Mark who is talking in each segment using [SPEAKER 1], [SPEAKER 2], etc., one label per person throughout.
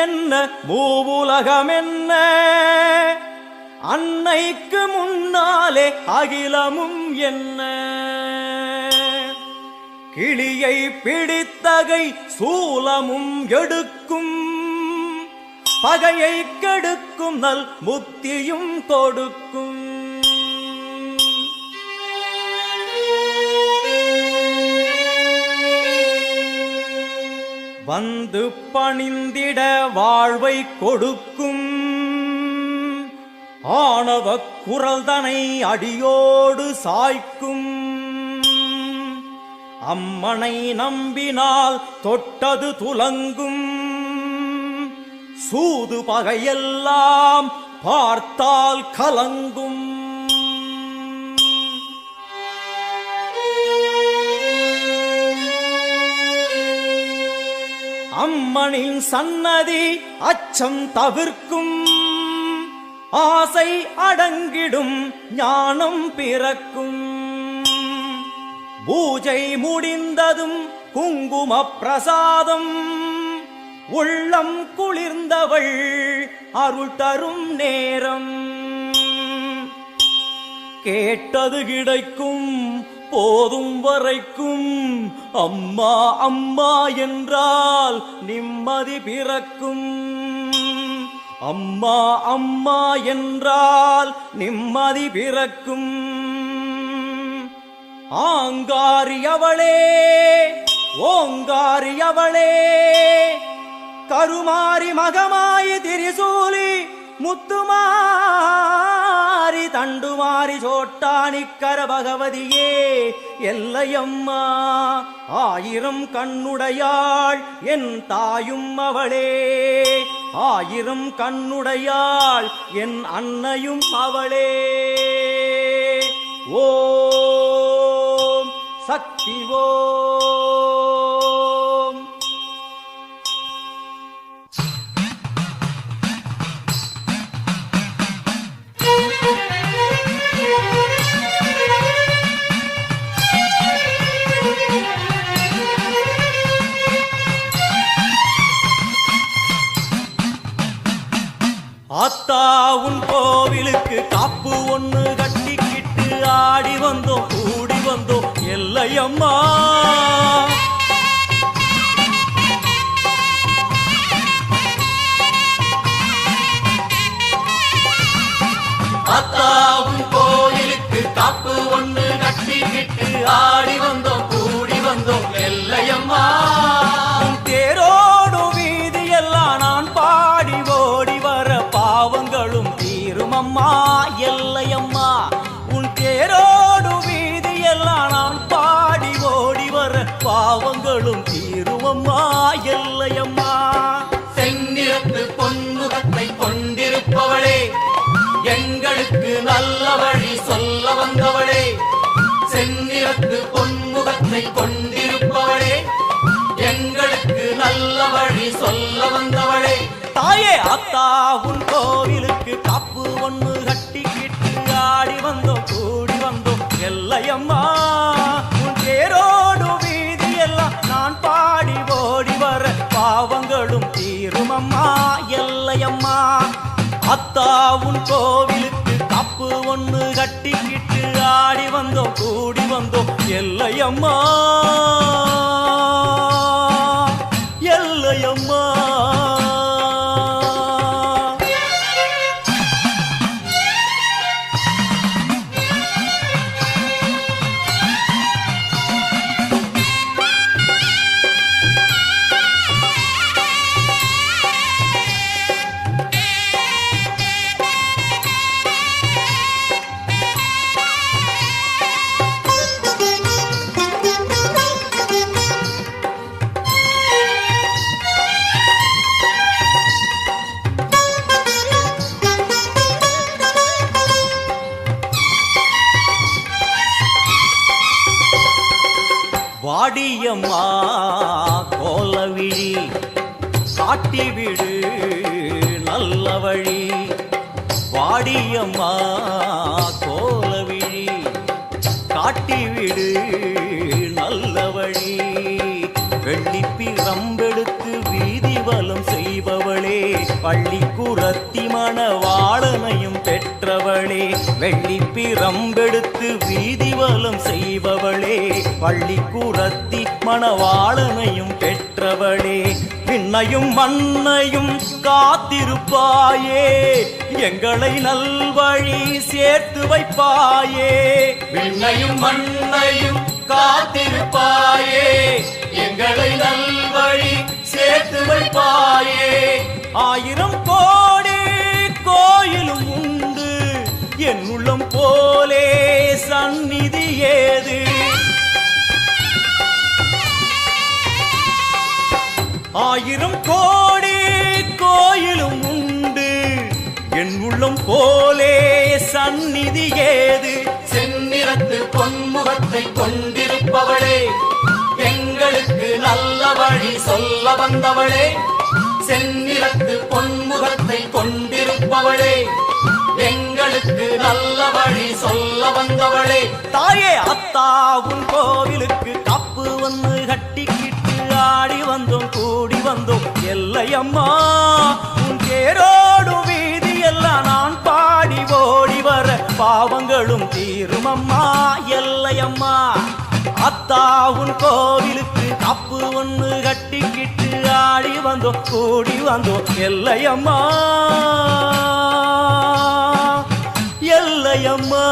[SPEAKER 1] என்ன? மூவுலகம் என்ன அன்னைக்கு முன்னாலே அகிலமும் என்ன? கிளியை பிடித்தகை சூலமும் எடுக்கும். பகையை கெடுக்கும் நல் முத்தியும் கொடுக்கும் வந்து பணிந்திட வாழ்வை கொடுக்கும். ஆணவ குரல்தனை அடியோடு சாய்க்கும். அம்மனை நம்பினால் தொட்டது துலங்கும். சூது பகையெல்லாம் பார்த்தால் கலங்கும். அம்மனின் சன்னதி அச்சம் தவிர்க்கும். ஆசை அடங்கிடும் ஞானம் பிறக்கும். பூஜை முடிந்ததும் குங்கும பிரசாதம். உள்ளம் குளிர்ந்தவள் அருள் தரும் நேரம். கேட்டது கிடைக்கும் போதும் வரைக்கும் அம்மா அம்மா என்றால் நிம்மதி பிறக்கும். அம்மா அம்மா என்றால் நிம்மதி பிறக்கும். ஆங்காரியவளே ஓங்காரியவளே கருமாரி மகமாயி திரிசூலி முத்துமாரி தண்டுமாரி சோட்டானிக்கர பகவதியே எல்லையம்மா ஆயிரம் கண்ணுடையாள் என் தாயும் அவளே. ஆயிரம் கண்ணுடையாள் என் அன்னையும் அவளே. ஓ சக்தி ஓம்.
[SPEAKER 2] பொன்முகத்தை கொண்டிருப்பவளே எங்களுக்கு நல்ல வழி சொல்ல வந்தவளே.
[SPEAKER 1] தாயே அத்தா உன் கோவிலுக்கு காப்பு ஒண்ணு கட்டிக்கிட்டு ஆடி வந்தோம் கூடி வந்தோம். எல்லையம்மா உன் பேரோடு வீதி எல்லாம் நான் பாடி ஓடி வர பாவங்களும் தீரும் அம்மா எல்லையம்மா அத்தா உன் கோவிலுக்கு காப்பு ஒன்று கட்டிக்கிட்டு ஆடி வந்தோம் கூடி வந்தோம். எல்லையம்மா எல்லையம்மா. காட்டிவிடு நல்ல வழி. வாடியம்மா கோலவிழி காட்டிவிடு நல்ல வழி. வெள்ளிப்பி ரம்பெடுத்து வீதி வலம் செய்பவளே பள்ளி குரத்தி மணவாளனையும் பெற்றவளே வெள்ளி பிரம்பெடுத்து வீதி வலம் செய்பவளே பள்ளி கூறத்தி மணவாளனையும் பெற்றவளே. விண்ணையும் மண்ணையும் காத்திருப்பாயே எங்களை நல்வழி சேர்த்து வைப்பாயே.
[SPEAKER 2] விண்ணையும் மண்ணையும் காத்திருப்பாயே எங்களை நல்வழி சேர்த்து வைப்பாயே.
[SPEAKER 1] ஆயிரம் போ என் உள்ளம் போலே சந்நிதி ஏது? ஆயிரம் கோடி கோயிலும் உண்டு. என் உள்ளம் போலே சந்நிதி ஏது?
[SPEAKER 2] செந்நிறத்து பொன்முகத்தை கொண்டிருப்பவளே எங்களுக்கு நல்ல வழி சொல்ல வந்தவளே செந்நிறத்து பொன்முகத்தை கொண்டு கோவிலுக்கு நல்ல வழி சொல்ல வந்தவளே.
[SPEAKER 1] தாயே அத்தா உன் கோவிலுக்கு கப்பு வந்து கட்டிக்கிட்டு ஆடி வந்தோம் கூடி வந்தோம். எல்லையம்மா உன் தேரோடும் வீதி எல்லாம் நான் பாடி ஓடி வர பாவங்களும் தீருமம்மா. எல்லையம்மா அத்தா உன் கோவிலுக்கு கப்பு ஒன்று கட்டிக்கிட்டு ஆடி வந்தோம் கூடி வந்தோம். எல்லையம்மா. எல்லையம்மா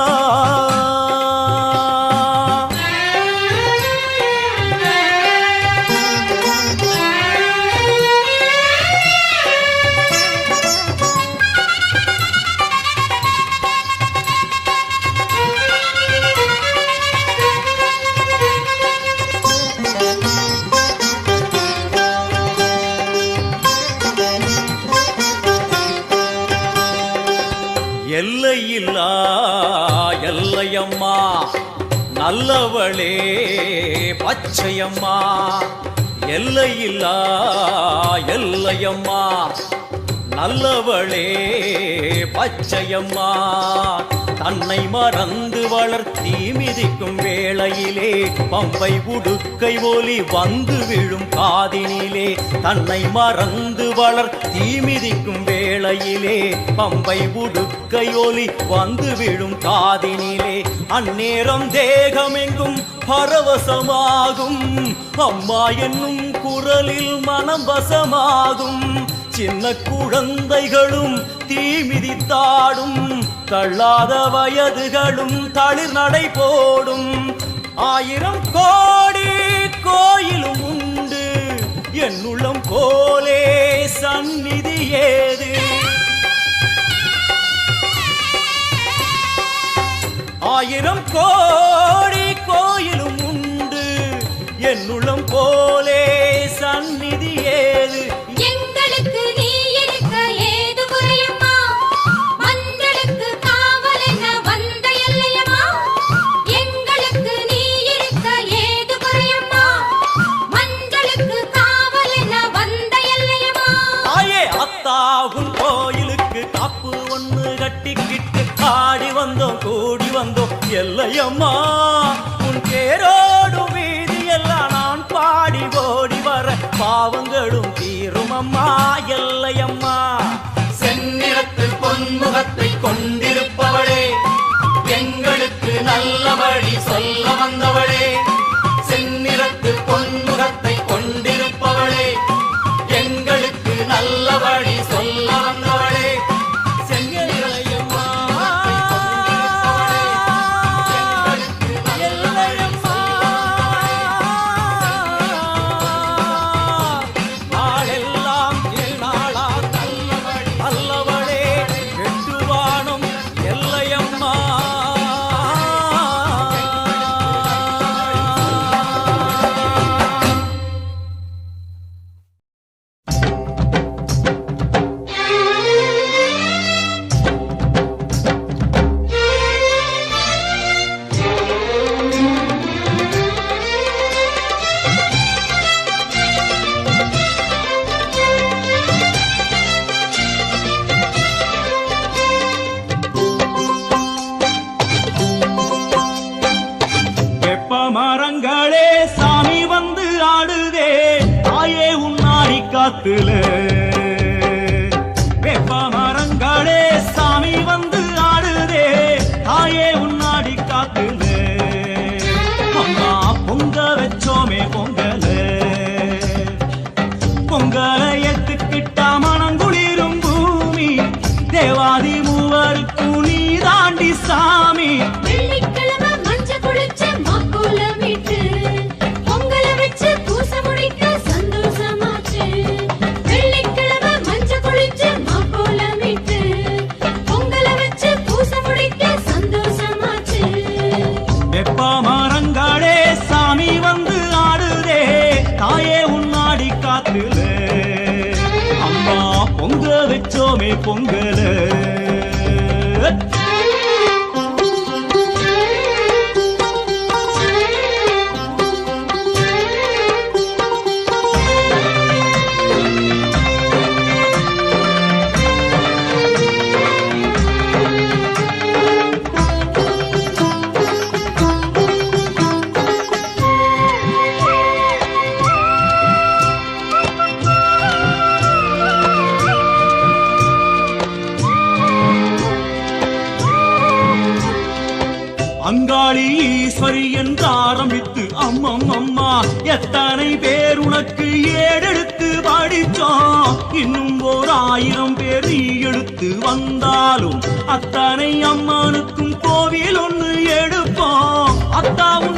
[SPEAKER 1] நல்லவளே பச்சையம்மா எல்லையில்லா எல்லையம்மா. நல்லவளே பச்சையம்மா தன்னை மறந்து வளர்த்தி மிதிக்கும் வேளையிலே பம்பை உடுக்கை ஒலி வந்து விழும் காதினிலே தன்னை மறந்து வளர்த்தி மிதிக்கும் வேளையிலே பம்பை உடுக்கை ஒலி வந்து விழும் காதினிலே. அந்நேரம் தேகமெங்கும் பரவசமாகும் அம்மா என்னும் குரலில் மனம் வசமாகும். சின்ன குழந்தைகளும் தீமிதித்தாடும் தள்ளாத வயதுகளும் தளிர் நடை போடும். ஆயிரம் கோடி கட்டிக்கிட்டு ஆடி வந்தோம் கூடி வந்தோம். எல்லையம்மா உன் பேரோடு வீதி எல்லாம் நான் பாடி ஓடி வர பாவங்களும் தீரும் அம்மா எல்லையம்மா.
[SPEAKER 2] செந்நிறத்தில் பொன்முகத்தை கொண்டிருப்பவளே எங்களுக்கு நல்ல வழி சொல்ல வந்தவளே செந்நிறத்தில் பொன்முகத்தை
[SPEAKER 1] காத்துல அத்தனை அம்மானுக்கும் கோவில் ஒன்று எடுப்போம். அத்தாவும்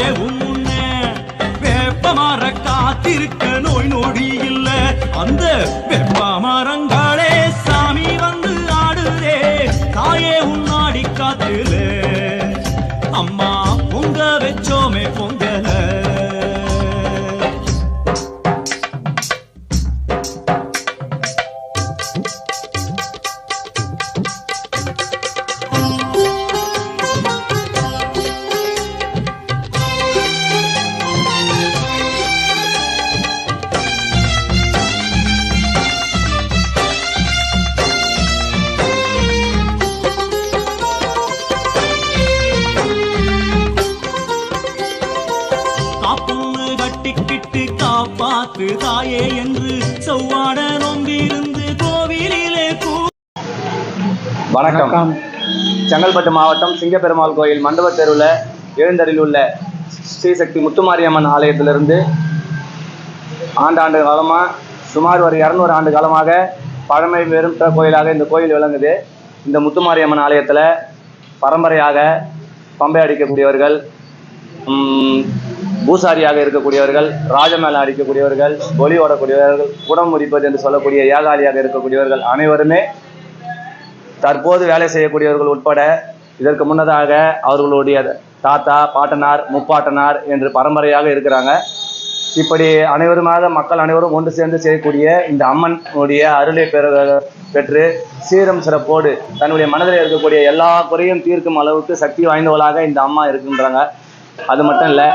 [SPEAKER 1] தாயே உம் முன்ன காத்திருக்க நோய் நொடி இல்ல அந்த
[SPEAKER 3] வணக்கம். செங்கல்பட்டு மாவட்டம் சிங்கப்பெருமாள் கோயில் மண்டபத் தெருவில் எழுந்தரில் உள்ள ஸ்ரீசக்தி முத்துமாரியம்மன் ஆலயத்திலிருந்து ஆண்டாண்டு காலமாக சுமார் ஒரு இரநூறு ஆண்டு காலமாக பழமை பெருத்த கோயிலாக இந்த கோயில் விளங்குது. இந்த முத்துமாரியம்மன் ஆலயத்தில் பரம்பரையாக பம்பை அடிக்கக்கூடியவர்கள் பூசாரியாக இருக்கக்கூடியவர்கள் ராஜமேள அடிக்கக்கூடியவர்கள் ஒலி ஓடக்கூடியவர்கள் குடம் முறிப்பது என்று சொல்லக்கூடிய ஏகாலியாக இருக்கக்கூடியவர்கள் அனைவருமே தற்போது வேலை செய்யக்கூடியவர்கள் உட்பட இதற்கு முன்னதாக அவர்களுடைய தாத்தா பாட்டனார் முப்பாட்டனார் என்று பரம்பரையாக இருக்கிறாங்க. இப்படி அனைவருமாக மக்கள் அனைவரும் ஒன்று சேர்ந்து செய்யக்கூடிய இந்த அம்மனுடைய அருளை பெற பெற்று சீரம் சிறப்போடு தன்னுடைய மனதில் இருக்கக்கூடிய எல்லா குறையும் தீர்க்கும் அளவுக்கு சக்தி வாய்ந்தவளாக இந்த அம்மா இருக்கின்றாங்க. அது மட்டும் இல்லை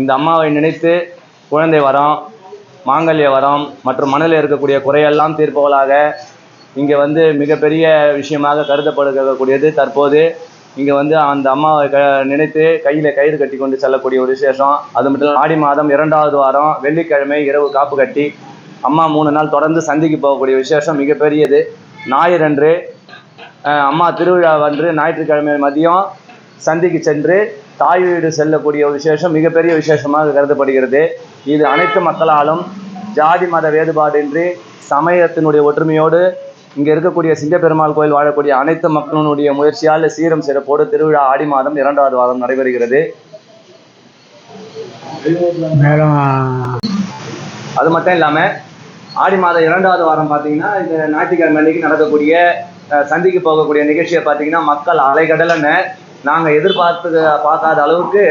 [SPEAKER 3] இந்த அம்மாவை நினைத்து குழந்தை வரம் மாங்கல்ய வரம் மற்றும் மனதில் இருக்கக்கூடிய குறையெல்லாம் தீர்ப்பவளாக இங்கே வந்து மிகப்பெரிய விஷயமாக கருதப்படக்கூடியது தற்போது இங்கே வந்து அந்த அம்மாவை க நினைத்து கையில் கயிறு கட்டி கொண்டு செல்லக்கூடிய ஒரு விசேஷம். அது மட்டும் இல்லாம ஆடி மாதம் இரண்டாவது வாரம் வெள்ளிக்கிழமை இரவு காப்பு கட்டி அம்மா மூணு நாள் தொடர்ந்து சந்திக்கு போகக்கூடிய விசேஷம் மிகப்பெரியது. ஞாயிறன்று அம்மா திருவிழா வந்து ஞாயிற்றுக்கிழமை மதியம் சந்திக்கு சென்று தாய் வீடு செல்லக்கூடிய ஒரு விசேஷம் மிகப்பெரிய விசேஷமாக கருதப்படுகிறது. இது அனைத்து மக்களாலும் ஜாதி மத வேறுபாடின்றி சமயத்தினுடைய ஒற்றுமையோடு இங்கே இருக்கக்கூடிய சிங்கப்பெருமாள் கோயில் வாழக்கூடிய அனைத்து மக்களினுடைய முயற்சியால் சீரம் சிறப்போடு திருவிழா ஆடி மாதம் இரண்டாவது வாரம் நடைபெறுகிறது. அது மட்டும் இல்லாமல் ஆடி மாதம் இரண்டாவது வாரம் பார்த்தீங்கன்னா இந்த ஞாயிற்றுக்கிழமை அன்னைக்கு நடக்கக்கூடிய சந்திக்கு போகக்கூடிய நிகழ்ச்சியை பார்த்தீங்கன்னா மக்கள் அலைகடலன்னு நாங்கள் எதிர்பார்த்து பார்க்காத அளவுக்கு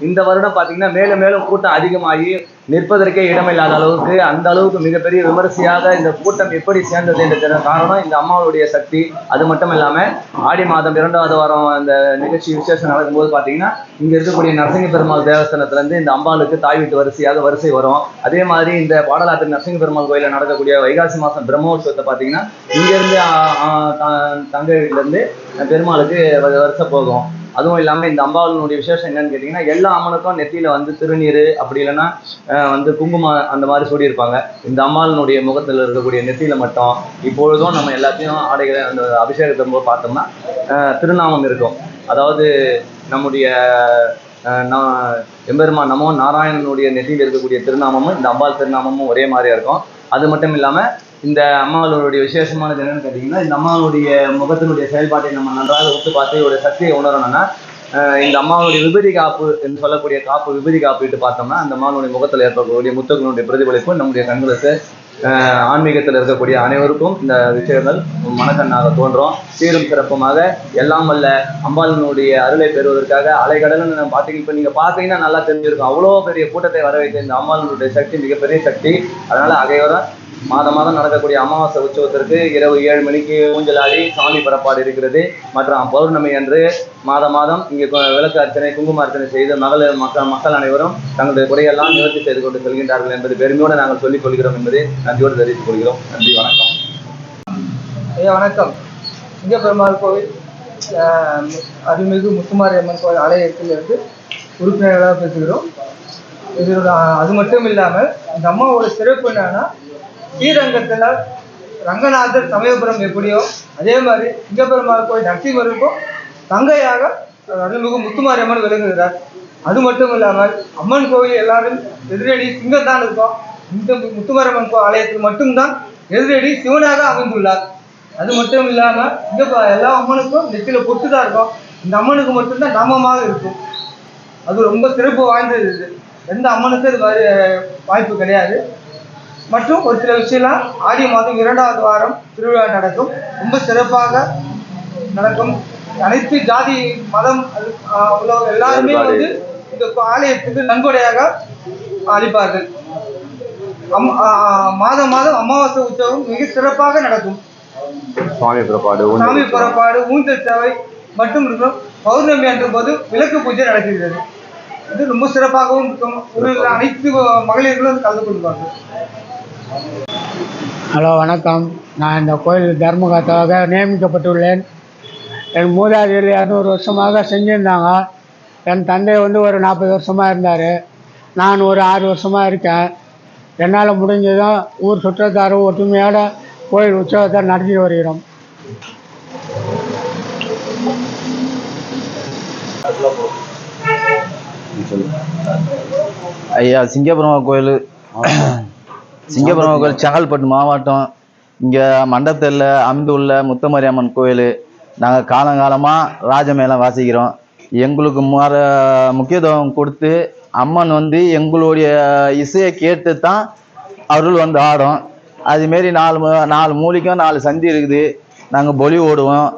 [SPEAKER 3] இந்த வருடம் பார்த்தீங்கன்னா மேலும் மேலும் கூட்டம் அதிகமாகி நிற்பதற்கே இடமில்லாத அளவுக்கு அந்த அளவுக்கு மிகப்பெரிய விமரிசையாக இந்த கூட்டம் எப்படி சேர்ந்தது என்ற காரணம் இந்த அம்மாவுடைய சக்தி. அது மட்டும் இல்லாமல் ஆடி மாதம் இரண்டாவது வாரம் அந்த நிகழ்ச்சி விசேஷம் நடக்கும்போது பார்த்தீங்கன்னா இங்கே இருக்கக்கூடிய நரசிங்க பெருமாள் தேவஸ்தானத்துலேருந்து இந்த அம்பாளுக்கு தாய் வீட்டு வரிசையாக வரிசை வரும். அதே மாதிரி இந்த பாடலாத்திரி நரசிங்க பெருமாள் கோயிலில் நடக்கக்கூடிய வைகாசி மாதம் பிரம்மோற்சவத்தை பார்த்தீங்கன்னா இங்கேருந்து தங்கை வீட்டிலேருந்து பெருமாளுக்கு வ- வரிசை போகும். அதுவும் இல்லாமல் இந்த அம்பாவலனுடைய விசேஷம் என்னன்னு கேட்டிங்கன்னா எல்லா அம்மனுக்கும் நெத்தியில் வந்து திருநீர் அப்படி இல்லைன்னா வந்து குங்குமம் அந்த மாதிரி சூடியிருப்பாங்க. இந்த அம்பாளனுடைய முகத்தில் இருக்கக்கூடிய நெத்தியில் மட்டும் இப்பொழுதும் நம்ம எல்லாத்தையும் ஆடைகளை அந்த அபிஷேகத்தை போது பார்த்தோம்னா திருநாமம் இருக்கும். அதாவது நம்முடைய நான் எம்பெருமா நமோ நாராயணனுடைய நெற்றியில் இருக்கக்கூடிய திருநாமமும் இந்த அம்பாள் திருநாமமும் ஒரே மாதிரியா இருக்கும். அது மட்டும் இல்லாமல் இந்த அம்மாவளுடைய விசேஷமானது என்னன்னு கேட்டிங்கன்னா இந்த அம்மாவுடைய முகத்தினுடைய செயல்பாட்டை நம்ம நன்றாக ஒத்து பார்த்து ஒரு சக்தியை உணரணும்னா இந்த அம்மாவுடைய விபதி காப்பு என்று சொல்லக்கூடிய காப்பு விபதி காப்பு இட்டு பார்த்தோம்னா அந்த அம்மாவுடைய முகத்தில் ஏற்படக்கூடிய முத்துக்களுடைய பிரதிபலிப்பு நம்முடைய கண்களுக்கு ஆன்மீகத்தில் இருக்கக்கூடிய அனைவருக்கும் இந்த விஷயங்கள் மனக்கண்ணாக தோன்றும். சீரும் சிறப்புமாக எல்லாம் வல்ல அம்பாளினுடைய அருளை பெறுவதற்காக அலைகடல்னு நம்ம பார்த்தீங்க இப்போ நீங்கள் பார்த்தீங்கன்னா நல்லா தெரிஞ்சிருக்கும். அவ்வளோ பெரிய கூட்டத்தை வர வைத்த இந்த அம்பாளினுடைய சக்தி மிகப்பெரிய சக்தி. அதனால அகையோரம் மாதம் மாதம் நடக்கக்கூடிய அமாவாசை உற்சவத்திற்கு இரவு ஏழு மணிக்கு ஊஞ்சலாடி சாமி புறப்பாடு இருக்கிறது. மற்றும் பௌர்ணமி அன்று மாதம் மாதம் இங்கே விளக்கு அர்ச்சனை குங்கும அர்ச்சனை செய்து மகளிர் மக்கள் மக்கள் அனைவரும் தங்களுடைய குறையெல்லாம் நிவர்த்தி செய்து கொண்டு செல்கின்றார்கள் என்பது பெருமையோடு நாங்கள் சொல்லிக் கொள்கிறோம் என்பதை நன்றியோடு தெரிவித்துக் கொள்கிறோம். நன்றி வணக்கம்.
[SPEAKER 4] ஐயா வணக்கம். சிங்க பெருமாள் கோவில் அருள்மிகு முத்துமாரி அம்மன் கோவில் ஆலயத்திலிருந்து உறுப்பினர்களாக பேசுகிறோம். இதோட அது மட்டும் இல்லாமல் இந்த அம்மாவோட சிறப்பு என்னன்னா ஸ்ரீரங்கத்தில் ரங்கநாதர் சமயபுரம் எப்படியோ அதே மாதிரி சிங்கப்பெருமாள் கோயில் நரசிம்மருக்கும் தங்கையாக அருள்மிகு முத்துமாரி அம்மன் விளங்குகிறார். அது மட்டும் இல்லாமல் அம்மன் கோயில் எல்லாரும் எதிரடி சிங்கம் தான் இருக்கும் இந்த முத்துமாரியம்மன் கோ ஆலயத்தில் மட்டும்தான் எதிரடி சிவனாக அமைந்துள்ளார். அது மட்டும் இல்லாமல் இங்க எல்லா அம்மனுக்கும் நெத்தியில் பொட்டு தான் இருக்கும் இந்த அம்மனுக்கு மட்டும்தான் நாமமாக இருக்கும். அது ரொம்ப சிறப்பு வாய்ந்தது எந்த அம்மனுக்கும் இது மாதிரி வாய்ப்பு கிடையாது. மற்றும் ஒரு சில விஷயம்லாம் ஆடி மாதம் இரண்டாவது வாரம் திருவிழா நடக்கும். ரொம்ப சிறப்பாக நடக்கும். அனைத்து ஜாதி மதம் உள்ளவங்க எல்லாருமே வந்து இந்த ஆலயத்துக்கு நன்கொடையாக அளிப்பார்கள். அம் மாதம் மாதம் அமாவாசை உற்சவம் மிக சிறப்பாக நடக்கும்.
[SPEAKER 3] சுவாமி புறப்பாடு
[SPEAKER 4] சாமி புறப்பாடு ஊஞ்சல் சேவை மட்டும் இருக்கும் பௌர்ணமி அன்று போது விளக்கு பூஜை நடக்கிறது. இது ரொம்ப சிறப்பாகவும் இருக்கும். ஒரு அனைத்து மகளிர்களும் கலந்து கொள்வாங்க
[SPEAKER 5] ஹலோ வணக்கம். நான் இந்த கோயில் தர்மகத்தாக நியமிக்கப்பட்டுள்ளேன். என் மூதாதையில் இரநூறு வருஷமாக செஞ்சுருந்தாங்க. என் தந்தை வந்து ஒரு நாற்பது வருஷமாக இருந்தார். நான் ஒரு ஆறு வருஷமாக இருக்கேன். என்னால் முடிஞ்சதும் ஊர் சுற்றத்தாரும் ஒற்றுமையோட கோயில் உற்சவத்தை நடத்தி வருகிறோம்.
[SPEAKER 6] ஐயா சிங்கபுரம் கோயில். சிங்கப்பெருமா கோயில் செங்கல்பட்டு மாவட்டம் இங்கே மண்டபத்தில் அமைந்துள்ள முத்தமாரியம்மன் கோயில் நாங்கள் காலங்காலமாக ராஜமேளம் வாசிக்கிறோம் எங்களுக்கு மர முக்கியத்துவம் கொடுத்து அம்மன் வந்து எங்களுடைய இசையை கேட்டு தான் அருள் வந்து ஆடும் அதுமாரி நாலு நாலு மூலிக்கும் நாலு சந்தி இருக்குது நாங்கள் பொலி ஓடுவோம்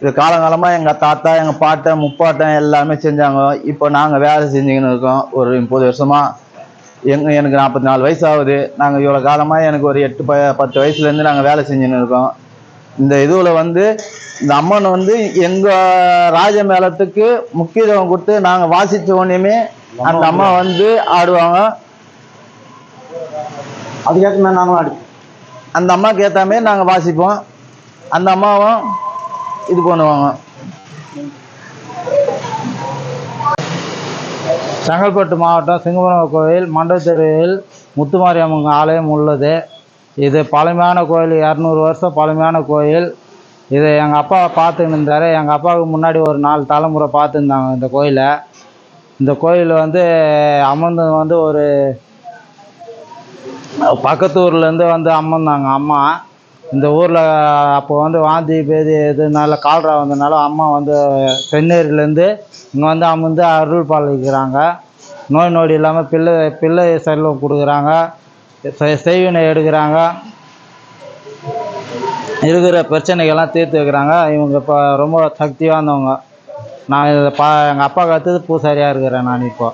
[SPEAKER 6] இது காலங்காலமாக எங்கள் தாத்தா எங்கள் பாட்டன் முப்பாட்டன் எல்லாமே செஞ்சாங்க இப்போ நாங்கள் வேலை செஞ்சுக்கின்னு இருக்கோம் ஒரு முப்பது வருஷமாக எங்க எனக்கு நாற்பத்தி நாலு வயசு ஆகுது நாங்கள் இவ்வளோ காலமாக எனக்கு ஒரு எட்டு ப பத்து வயசுலேருந்து நாங்கள் வேலை செஞ்சுன்னு இருக்கோம். இந்த இதுவில் வந்து இந்த அம்மன் வந்து எங்கள் ராஜ மேளத்துக்கு முக்கியத்துவம் கொடுத்து நாங்கள் வாசித்த உடனேயுமே அந்த அம்மா வந்து ஆடுவாங்க.
[SPEAKER 3] அதுக்கேற்ற மாதிரி நாங்களும் அடி
[SPEAKER 6] அந்த அம்மாவுக்கு ஏற்ற மாதிரி நாங்கள் வாசிப்போம். அந்த அம்மாவும் இது பண்ணுவாங்க.
[SPEAKER 7] செங்கல்பட்டு மாவட்டம் சிங்கபுரம் கோயில் மண்டபத்தெருவில் முத்துமாரியம்மன் ஆலயம் உள்ளது. இது பழமையான கோயில் இரநூறு வருஷம் பழமையான கோயில். இது எங்கள் அப்பா பார்த்துன்னு இருந்தார். எங்கள் அப்பாவுக்கு முன்னாடி ஒரு நாலு தலைமுறை பார்த்துருந்தாங்க இந்த கோயிலை. இந்த கோயில் வந்து அமர்ந்தது வந்து ஒரு பக்கத்து ஊர்லேருந்து வந்து அமர்ந்தாங்க அம்மா. இந்த ஊரில் அப்போ வந்து வாந்தி பேதி இதனால கால்ரா வந்ததுனால அம்மா வந்து சென்னேரியிலேருந்து இங்கே வந்து அமர்ந்து அருள் பாலிக்கிறாங்க. நோய் நொடி இல்லாமல் பிள்ளை பிள்ளை செல்வம் கொடுக்குறாங்க. செய்வினை எடுக்கிறாங்க. இருக்கிற பிரச்சனைகள்லாம் தீர்த்து வைக்கிறாங்க. இவங்க இப்போ ரொம்ப சக்தி வாய்ந்தவங்க நான் இதை பா எங்கள் அப்பா கற்றுது பூசாரியாக இருக்கிறேன் நான் இப்போ.